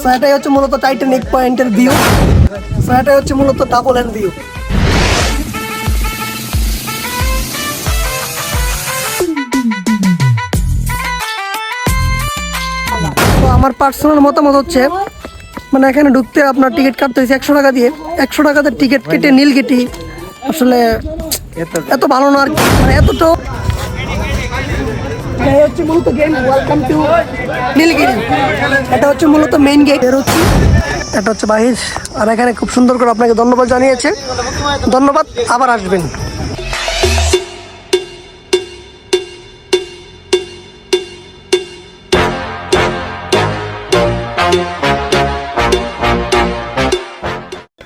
So হচ্ছে মূলত Titanic পয়েন্টের ভিউ সো হচ্ছে মূলত ডাবল এন্ড ভিউ আমার পার্সোনাল মতামত হচ্ছে মানে এখানে ঢুকতে আপনার টিকিট কাটতে হয়েছে একশো টাকা দিয়ে। একশো টাকাতে টিকিট কেটে নীলগিটি আসলে এত ভালো না আর কি। মানে এত তো এই হচ্ছে মূলত গেট ওয়েলকাম টু নীলগিরি এটা হচ্ছে মূলত মেইন গেটের হচ্ছে এটা হচ্ছে বাহির। আর এখানে খুব সুন্দর করে আপনাকে ধন্যবাদ জানিয়েছে। ধন্যবাদ আবার আসবেন।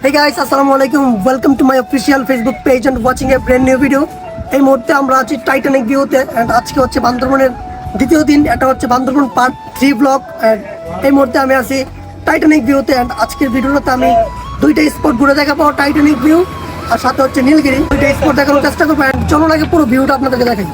Hey guys, আলাইকুম। Welcome to my official Facebook page and watching a brand new video এই মুহূর্তে আমরা আছি টাইটানিক ভিউতে অ্যান্ড আজকে হচ্ছে বান্দরবনের দ্বিতীয় দিন। এটা হচ্ছে Bandarban part three block and এই মুহূর্তে আমি আছি টাইটানিক ভিউতে অ্যান্ড আজকের ভিডিওটাতে আমি দুইটা স্পট ঘুরে দেখাবো টাইটানিক ভিউ আর সাথে হচ্ছে নীলগিরি দুইটা স্পট দেখানোর চেষ্টা করব অ্যান্ড চলো লাগে পুরো ভিউটা আপনাদেরকে দেখাই।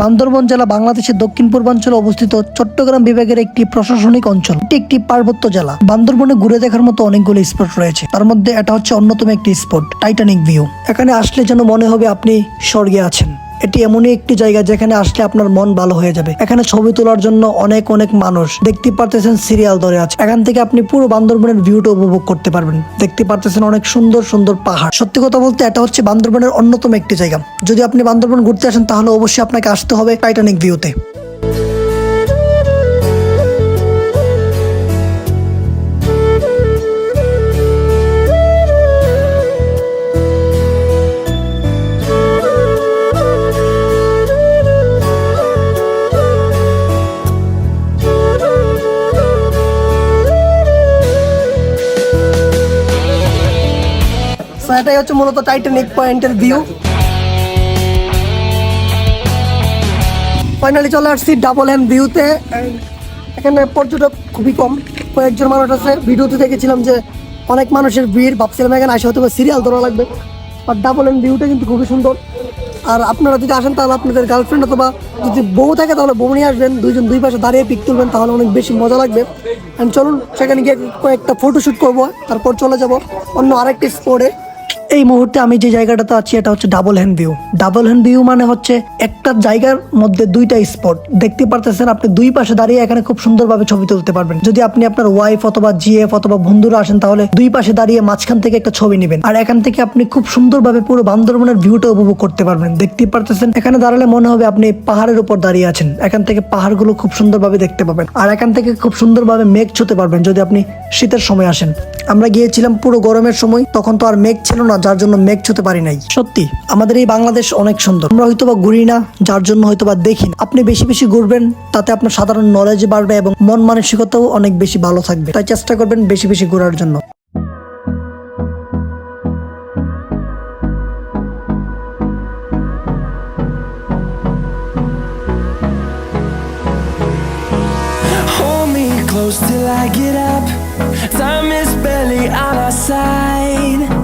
বান্দরবন জেলা বাংলাদেশের দক্ষিণ পূর্বাঞ্চলে অবস্থিত চট্টগ্রাম বিভাগের একটি প্রশাসনিক অঞ্চল। এটি একটি পার্বত্য জেলা। বান্দরবনে ঘুরে দেখার মতো অনেকগুলো স্পট রয়েছে। তার মধ্যে এটা হচ্ছে অন্যতম একটি স্পট, টাইটানিক ভিউ। এখানে আসলে যেন মনে হবে আপনি স্বর্গে আছেন। এটি এমনই একটি জায়গা যেখানে আসলে আপনার মন ভালো হয়ে যাবে। এখানে ছবি তোলার জন্য অনেক অনেক মানুষ। দেখতে পারতেছেন সিরিয়াল ধরে আছে। এখান থেকে আপনি পুরো বান্দরবনের ভিউটা উপভোগ করতে পারবেন। দেখতে পারতেছেন অনেক সুন্দর সুন্দর পাহাড়। সত্যি কথা বলতে এটা হচ্ছে বান্দরবনের অন্যতম একটি জায়গা। যদি আপনি বান্দরবন ঘুরতে আসেন তাহলে অবশ্যই আপনাকে আসতে হবে টাইটানিক ভিউতে। এটাই হচ্ছে মূলত টাইটানিক পয়েন্টের ভিউ ফাইনালি চলে আসছি ডাবল এম ভিউতে এখানে পর্যটক খুবই কম, কয়েকজন মানুষ আছে। ভিডিওতে দেখেছিলাম যে অনেক মানুষের ভিড়, ভাবছিলাম এখানে আসে হয়তো সিরিয়াল ধরা লাগবে। আর ডাবল এম ভিউটা কিন্তু খুবই সুন্দর। আর আপনারা যদি আসেন তাহলে আপনাদের গার্লফ্রেন্ড অথবা যদি বউ থাকে তাহলে বউ নিয়ে আসবেন, দুইজন দুই পাশে দাঁড়িয়ে পিক তুলবেন, তাহলে অনেক বেশি মজা লাগবে। And চলুন, সেখানে গিয়ে কয়েকটা ফটোশ্যুট করব, তারপর চলে যাব অন্য আরেকটি স্পটে এই মুহূর্তে আমি যে জায়গাটাতে আছি, এটা হচ্ছে double hand view double hand view মানে হচ্ছে একটা জায়গার মধ্যে দুইটা স্পট দেখতে পারতেছেন আপনি দুই পাশে দাঁড়িয়ে এখানে খুব সুন্দরভাবে ছবি তুলতে পারবেন। যদি আপনি আপনার ওয়াইফ অথবা জিএফ অথবা বন্ধুরা আসেন, তাহলে দুই পাশে দাঁড়িয়ে মাঝখান থেকে একটা ছবি নেবেন। আর এখান থেকে আপনি খুব সুন্দরভাবে পুরো বান্দরবনের ভিউটা উপভোগ করতে পারবেন। দেখতে পারতেছেন, এখানে দাঁড়ালে মনে হবে আপনি পাহাড়ের উপর দাঁড়িয়ে আছেন। এখান থেকে পাহাড়গুলো খুব সুন্দরভাবে দেখতে পাবেন। আর এখান থেকে খুব সুন্দরভাবে মেঘ ছুতে পারবেন যদি আপনি শীতের সময় আসেন। আমরা গিয়েছিলাম পুরো গরমের সময়, তখন তো আর মেঘ ছিল না যার জন্য মেঘ ছুতে পারি নাই সত্যি, আমাদের এই বাংলাদেশ অনেক সুন্দর আমরা হয়তো বা ঘুরি না, যার জন্য হয়তো বা দেখি না। আপনি বেশি বেশি ঘুরবেন, তাতে আপনার সাধারণ নলেজ বাড়বে এবং মন মানসিকতাও অনেক বেশি ভালো থাকবে তাই চেষ্টা করবেন বেশি বেশি ঘোরার জন্য till I get up. Time is barely on our side.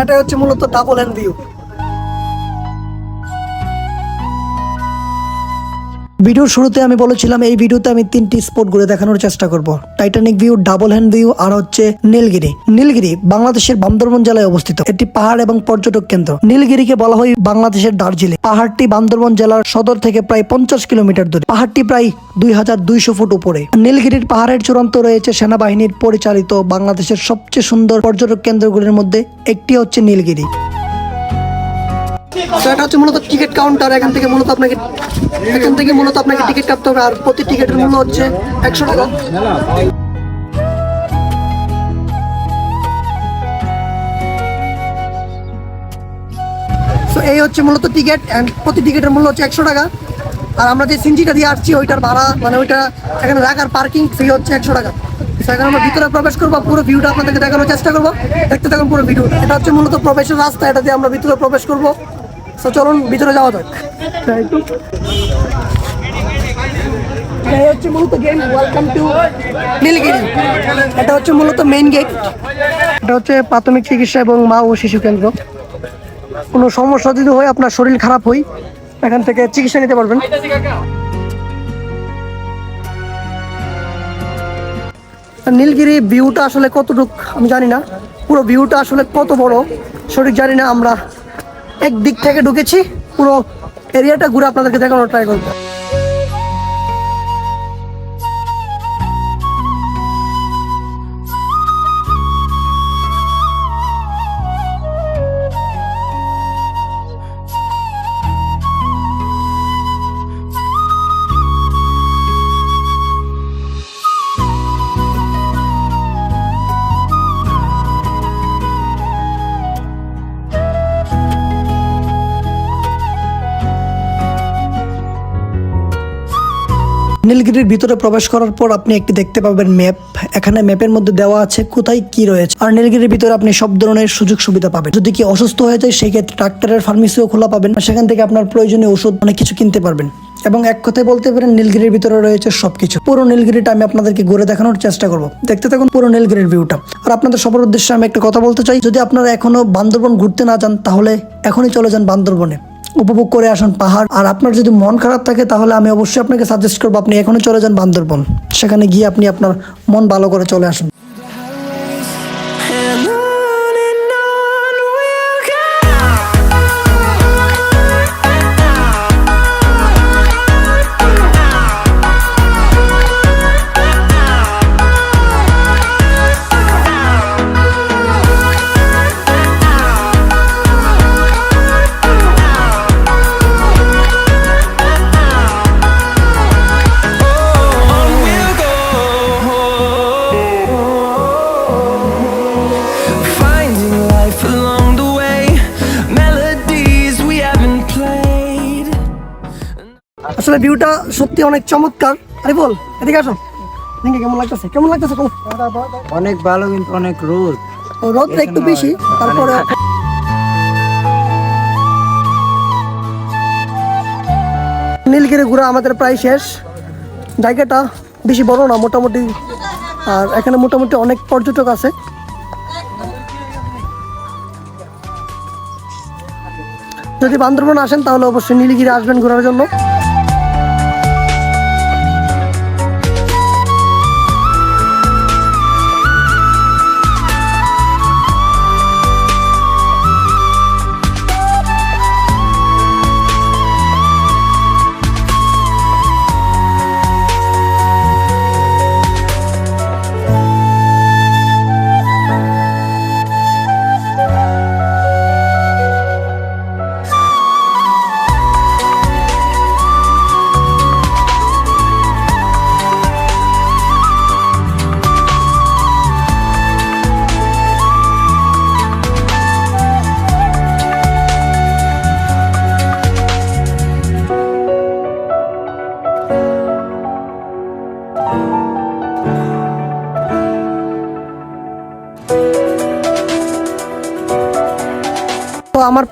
এটা হচ্ছে মূলত ডাবল হ্যান্ড ভিউ ভিডিওর শুরুতে আমি বলেছিলাম, এই ভিডিওতে আমি তিনটি স্পট ঘুরে দেখানোর চেষ্টা করব। Titanic view double hand view আর হচ্ছে নীলগিরি নীলগিরি বাংলাদেশের বান্দরবন জেলায় অবস্থিত। এটি পাহাড় এবং পর্যটক কেন্দ্র। নীলগিরিকে বলা হয় বাংলাদেশের দার্জিলিং। পাহাড়টি বান্দরবন জেলার সদর থেকে প্রায় পঞ্চাশ কিলোমিটার দূরে। পাহাড়টি প্রায় দুই হাজার দুইশো ফুট উপরে। নীলগিরির পাহাড়ের চূড়ান্ত রয়েছে সেনাবাহিনীর পরিচালিত বাংলাদেশের সবচেয়ে সুন্দর পর্যটক কেন্দ্রগুলির মধ্যে একটি হচ্ছে নীলগিরি তো এটা হচ্ছে মূলত টিকিট কাউন্টার এখান থেকে মূলত আপনাকে এখান থেকে মূলত আপনাকে টিকিট কাটতে হবে, আর প্রতি টিকিটের মূল্য হচ্ছে একশো টাকা। এই হচ্ছে মূলত টিকিট অ্যান্ড প্রতি টিকিটের মূল্য হচ্ছে একশো টাকা। আর আমরা যে সিনজিটা দিয়ে আসছি, ওইটার ভাড়া মানে ওইটা এখানে রাখার পার্কিং ফি হচ্ছে একশো টাকা। তো এখন আমরা ভিতরে প্রবেশ করব, পুরো ভিউটা আপনাদেরকে দেখানোর চেষ্টা করব। দেখতে থাকুন পুরো ভিডিও এটা হচ্ছে মূলত প্রবেশের রাস্তা, এটা দিয়ে আমরা ভিতরে প্রবেশ করব। তো চলুন ভিতরে যাওয়া যাক। এই হচ্ছে মূলত গেট ওয়েলকাম টু নীলগিরি এটা হচ্ছে মূলত মেইন গেট এটা হচ্ছে প্রাথমিক চিকিৎসা এবং মা ও শিশু কেন্দ্র। কোনো সমস্যা যদি হয় আপনার শরীর খারাপ হয় এখান থেকে চিকিৎসা নিতে পারবেন। নীলগিরি ভিউটা আসলে কতটুক আমি জানি না। পুরো ভিউটা আসলে কত বড় সঠিক জানি না। আমরা এক দিক থেকে ঢুকেছি পুরো এরিয়াটা ঘুরে আপনাদেরকে দেখানোর ট্রাই করব। নীলগিরির ভিতরে প্রবেশ করার পর আপনি একটি দেখতে পাবেন ম্যাপ এখানে ম্যাপের মধ্যে দেওয়া আছে কোথায় কি রয়েছে। আর নীলগিরির ভিতরে আপনি সব ধরনের সুযোগ সুবিধা পাবেন। যদি কি অসুস্থ হয়ে যায়, সেই ক্ষেত্রে ডাক্তারের ফার্মেসিও খোলা পাবেন। সেখান থেকে আপনার প্রয়োজনীয় ওষুধ, অনেক কিছু কিনতে পারবেন। এবং এক কথায় বলতে পারেন নীলগিরির ভিতরে রয়েছে সবকিছু। পুরো নীলগিরিটা আমি আপনাদেরকে ঘুরে দেখানোর চেষ্টা করব। দেখতে থাকুন পুরো নীলগিরির ভিউটা আর আপনাদের সবার উদ্দেশ্যে আমি একটা কথা বলতে চাই। যদি আপনারা এখনও বান্দরবন ঘুরতে না যান, তাহলে এখনই চলে যান বান্দরবনে। উপভোগ করে আসুন পাহাড়। আর আপনার যদি মন খারাপ থাকে, তাহলে আমি অবশ্যই আপনাকে সাজেস্ট করব, আপনি এখনও চলে যান বান্দরবন। সেখানে গিয়ে আপনি আপনার মন ভালো করে চলে আসুন। আসলে ভিউটা সত্যি অনেক চমৎকার। আরে বল এদিকে আসো। দেখি কেমন লাগতেছে? কেমন লাগতেছে অনেক ভালো কিন্তু অনেক রোদ। রোদটা একটু বেশি তারপরে নীলগিরি ঘোরা আমাদের প্রায় শেষ। জায়গাটা বেশি বড় না মোটামুটি আর এখানে মোটামুটি অনেক পর্যটক আছে। যদি বান্দরবন আসেন তাহলে অবশ্যই নীলগিরি আসবেন ঘোরার জন্য।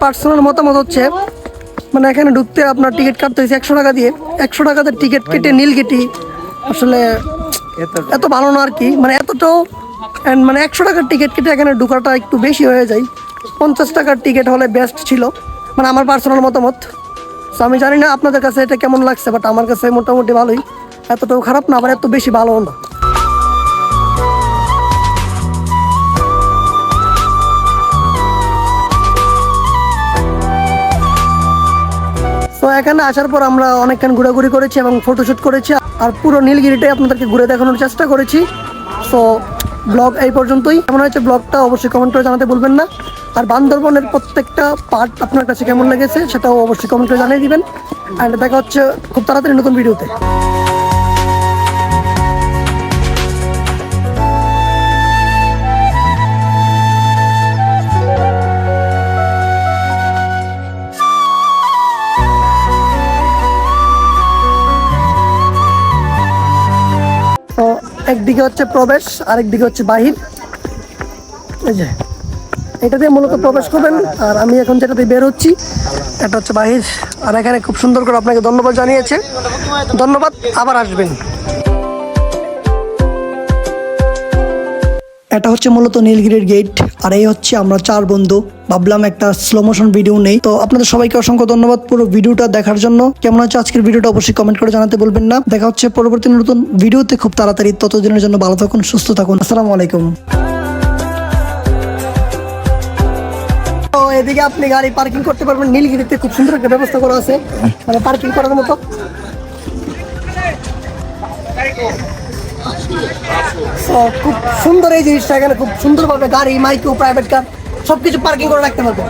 পার্সোনাল মতামত হচ্ছে মানে এখানে ঢুকতে আপনার টিকিট কাটতে হয়েছে একশো টাকা দিয়ে। একশো টাকাতে টিকিট কেটে নীল কেটে আসলে এত ভালো না আর কি মানে এতটাও, and মানে একশো টাকার টিকিট কেটে এখানে ঢোকাটা একটু বেশি হয়ে যায়। পঞ্চাশ টাকার টিকিট হলে বেস্ট ছিল মানে আমার পার্সোনাল মতামত। তো আমি জানি না আপনাদের কাছে এটা কেমন লাগছে বাট আমার কাছে মোটামুটি ভালোই। এতটাও খারাপ না, আবার এত বেশি ভালোও না। এখানে আসার পর আমরা অনেকক্ষণ ঘোরাঘুরি করেছি এবং ফটোশ্যুট করেছি, আর পুরো নীলগিরিটাই আপনাদেরকে ঘুরে দেখানোর চেষ্টা করেছি। সো ব্লগ এই পর্যন্তই। কেমন হয়েছে ব্লগটা অবশ্যই কমেন্ট করে জানাতে বলবেন না। আর বান্দরবনের প্রত্যেকটা পার্ট আপনার কাছে কেমন লেগেছে সেটাও অবশ্যই কমেন্ট করে জানিয়ে দিবেন। অ্যান্ড দেখা হচ্ছে খুব তাড়াতাড়ি নতুন ভিডিওতে একদিকে হচ্ছে প্রবেশ আরেকদিকে হচ্ছে বাহির। এই যে, এটা দিয়ে মূলত প্রবেশ করবেন, আর আমি এখন যেটাতে বের হচ্ছি, এটা হচ্ছে বাহির। আর এখানে খুব সুন্দর করে আপনাকে ধন্যবাদ জানিয়েছে। ধন্যবাদ, আবার আসবেন। এটা হচ্ছে মূলত নীলগিরির গেট আর এই হচ্ছে আমরা চার বন্ধু। ভাবলাম একটা স্লো মোশন ভিডিও নেই। তো আপনাদের সবাইকে অসংখ্য ধন্যবাদ পুরো ভিডিওটা দেখার জন্য। কেমন হচ্ছে আজকের ভিডিওটা অবশ্যই কমেন্ট করে জানাতে বলবেন না। দেখা হচ্ছে পরবর্তী নতুন ভিডিওতে খুব তাড়াতাড়ি ততদিনের জন্য ভালো থাকুন, সুস্থ থাকুন। আসসালামু আলাইকুম। এদিকে আপনি গাড়ি পার্কিং করতে পারবেন। নীলগিরিতে খুব সুন্দর একটা ব্যবস্থা করা আছে। মানে পার্কিং করার মতো। তো খুব সুন্দর এই জিনিসটা এখানে, খুব সুন্দরভাবে গাড়ি মাইক্রো প্রাইভেট কার সবকিছু পার্কিং করে রাখতে পারবে।